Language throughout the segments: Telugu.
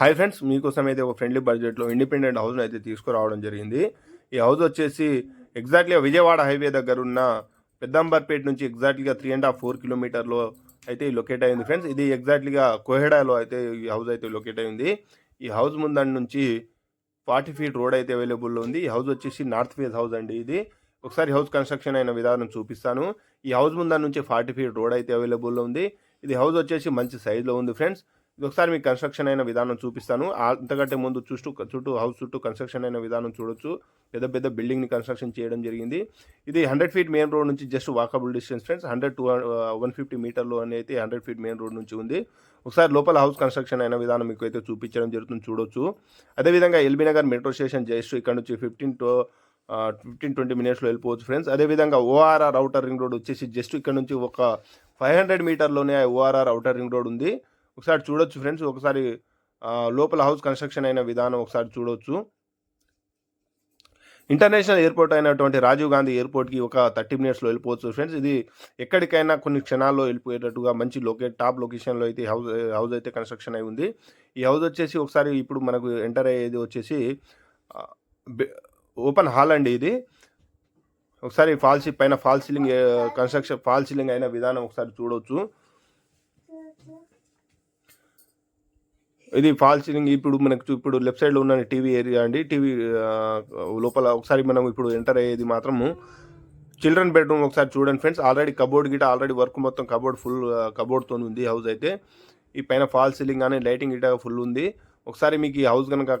హాయ్ ఫ్రెండ్స్ మీకోసం అయితే ఒక ఫ్రెండ్లీ బడ్జెట్లో ఇండిపెండెంట్ హౌస్ అయితే తీసుకురావడం జరిగింది. ఈ హౌస్ వచ్చేసి ఎగ్జాక్ట్లీగా విజయవాడ హైవే దగ్గర ఉన్న పెద్దంబర్పేట నుంచి ఎగ్జాక్ట్లీగా త్రీ అండ్ హాఫ్ ఫోర్ కిలోమీటర్లో అయితే లొకేట్ అయింది ఫ్రెండ్స్ ఇది ఎగ్జాక్ట్లీగా కోహెడాలో అయితే ఈ హౌస్ అయితే లొకేట్ అయింది. ఈ హౌస్ ముందండి నుంచి ఫార్టీ ఫీట్ రోడ్ అయితే అవైలబుల్లో ఉంది. ఈ హౌస్ వచ్చేసి నార్త్ ఫేస్ హౌస్ అండి ఇది. ఒకసారి హౌస్ కన్స్ట్రక్షన్ అయిన విధానం చూపిస్తాను. ఈ హౌస్ ముందర నుంచి ఫార్టీ ఫీట్ రోడ్ అయితే అవైలబుల్లో ఉంది. ఇది హౌస్ వచ్చేసి మంచి సైజులో ఉంది ఫ్రెండ్స్ ఒకసారి మీకు కన్స్ట్రక్షన్ అయిన విధానం చూపిస్తాను. అంతకంటే ముందు చుట్టూ చుట్టూ హౌస్ చుట్టూ కన్స్ట్రక్షన్ అయిన విధానం చూడొచ్చు. పెద్ద పెద్ద బిల్డింగ్ని కన్స్ట్రక్షన్ చేయడం జరిగింది. ఇది హండ్రెడ్ ఫీట్ మెయిన్ రోడ్ నుంచి just walkable distance friends hundred two one fifty మీటర్లో అనేది హండ్రెడ్ ఫీట్ మెయిన్ రోడ్ నుంచి ఉంది. ఒకసారి లోపల హౌస్ కన్స్ట్రక్షన్ అయిన విధానం మీకు అయితే చూపించడం జరుగుతుంది చూడొచ్చు. అదేవిధంగా LB Nagar metro station just ఇక్కడ నుంచి ఫిఫ్టీన్ టు ఫిఫ్టీన్ ట్వంటీ మినిట్స్లో వెళ్ళిపోవచ్చు ఫ్రెండ్స్ అదేవిధంగా ఓఆర్ఆర్ అవుటర్ రింగ్ రోడ్ వచ్చేసి జస్ట్ ఇక్కడ నుంచి ఒక ఫైవ్ హండ్రెడ్ మీటర్లోనే ఓఆర్ఆర్ అవుటర్ రింగ్ రోడ్ ఉంది. ఒకసారి చూడొచ్చు ఫ్రెండ్స్. ఒకసారి లోపల హౌస్ కన్స్ట్రక్షన్ అయిన విధానం ఒకసారి చూడొచ్చు. ఇంటర్నేషనల్ ఎయిర్పోర్ట్ అయినటువంటి రాజీవ్ గాంధీ ఎయిర్పోర్ట్కి ఒక థర్టీ మినిట్స్లో వెళ్ళిపోవచ్చు ఫ్రెండ్స్. ఇది ఎక్కడికైనా కొన్ని క్షణాల్లో వెళ్ళిపోయేటట్టుగా మంచి లొకేట్ టాప్ లొకేషన్లో అయితే హౌస్ హౌస్ అయితే కన్స్ట్రక్షన్ అయి ఉంది. ఈ హౌస్ వచ్చేసి ఒకసారి ఇప్పుడు మనకు ఎంటర్ అయ్యేది వచ్చేసి ఓపెన్ హాల్ అండి ఇది. ఒకసారి ఫాల్ సీ పైన fall ceiling construction fall ceiling అయిన విధానం ఒకసారి చూడవచ్చు ఇది ఫాల్ సీలింగ్ ఇప్పుడు మనకు ఇప్పుడు లెఫ్ట్ సైడ్లో ఉన్న టీవీ ఏరియా అండి. టీవీ లోపల ఒకసారి మనం ఇప్పుడు ఎంటర్ అయ్యేది మాత్రము చిల్డ్రన్ బెడ్రూమ్ ఒకసారి చూడండి ఫ్రెండ్స్ ఆల్రెడీ కబోర్డ్ గిట ఆల్రెడీ వర్క్ మొత్తం కబోర్డ్ ఫుల్ కబోర్డ్తో ఉంది హౌస్ అయితే. ఈ పైన ఫాల్ సీలింగ్ కానీ లైటింగ్ గిట ఫుల్ ఉంది. ఒకసారి మీకు ఈ హౌస్ కనుక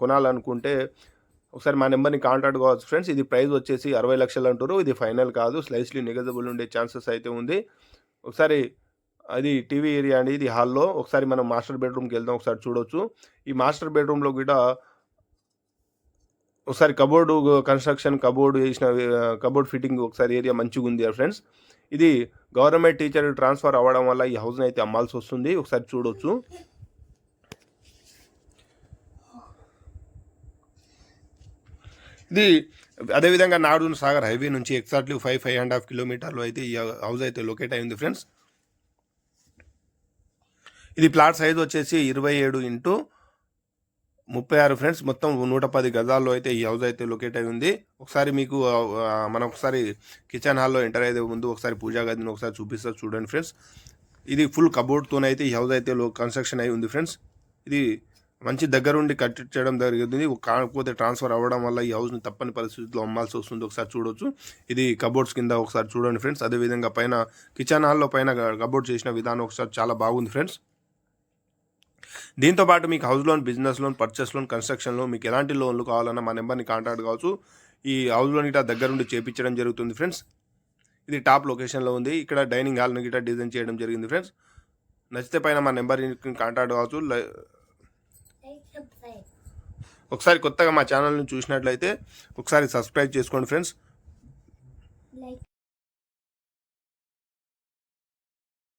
కొనాలనుకుంటే ఒకసారి మా నెంబర్ని కాంటాక్ట్ కావచ్చు ఫ్రెండ్స్ ఇది ప్రైస్ వచ్చేసి అరవై లక్షలు అంటారు ఇది ఫైనల్ కాదు. స్లైస్లీ నెగజబుల్ ఉండే ఛాన్సెస్ అయితే ఉంది. ఒకసారి అది టీవీ ఏరియా అండి ఇది హాల్లో ఒకసారి మనం మాస్టర్ బెడ్రూమ్కి వెళ్దాం ఒకసారి చూడొచ్చు. ఈ మాస్టర్ బెడ్రూమ్లో కూడా ఒకసారి కబోర్డు కన్స్ట్రక్షన్ కబోర్డు వేసిన కబోర్డ్ ఫిట్టింగ్ ఒకసారి ఏరియా మంచిగా ఉంది ఫ్రెండ్స్. ఇది గవర్నమెంట్ టీచర్ ట్రాన్స్ఫర్ అవ్వడం వల్ల ఈ హౌస్ని అయితే అమ్మాల్సి వస్తుంది ఒకసారి చూడొచ్చు. ఇది అదేవిధంగా నాడు సాగర్ హైవే నుంచి exactly five five and half కిలోమీటర్లు అయితే ఈ హౌస్ అయితే లొకేట్ అయింది ఫ్రెండ్స్. ఇది ప్లాట్ సైజ్ వచ్చేసి ఇరవై ఏడు ఇంటూ ముప్పై ఆరు ఫ్రెండ్స్. మొత్తం నూట పది గజాల్లో అయితే ఈ హౌస్ అయితే లొకేట్ అయి ఉంది. ఒకసారి మీకు మనం ఒకసారి కిచెన్ హాల్లో ఎంటర్ అయితే ముందు ఒకసారి పూజా గదిని ఒకసారి చూపిస్తారు చూడండి ఫ్రెండ్స్. ఇది ఫుల్ కబోర్డ్తోనైతే ఈ హౌస్ అయితే లో కన్స్ట్రక్షన్ అయి ఉంది ఫ్రెండ్స్. ఇది మంచి దగ్గరుండి కట్టించడం జరిగింది. కాకపోతే ట్రాన్స్ఫర్ అవ్వడం వల్ల ఈ హౌస్ని తప్పని పరిస్థితుల్లో అమ్మాల్సి వస్తుంది. ఒకసారి చూడొచ్చు. ఇది కబోర్డ్స్ కింద ఒకసారి చూడండి ఫ్రెండ్స్. అదేవిధంగా పైన కిచెన్ హాల్లో పైన కబోర్డ్ చేసిన విధానం ఒకసారి చాలా బాగుంది ఫ్రెండ్స్. దీంతో పాటు మీకు house loan business loan purchase loan construction loan మీకు ఎలాంటి లోన్లు కావాలన్నా మా నెంబర్ని కాంటాక్ట్ కావచ్చు. ఈ హౌస్ లోన్ ఇట్లా దగ్గరుండి చేపించడం జరుగుతుంది ఫ్రెండ్స్. ఇది టాప్ లొకేషన్లో ఉంది. ఇక్కడ డైనింగ్ హాల్ని గిట్ట డిజైన్ చేయడం జరిగింది ఫ్రెండ్స్. నచ్చితే పైన మా నెంబర్ని కాంటాక్ట్ కావచ్చు. ఒకసారి కొత్తగా మా ఛానల్ని చూసినట్లయితే ఒకసారి సబ్స్క్రైబ్ చేసుకోండి ఫ్రెండ్స్.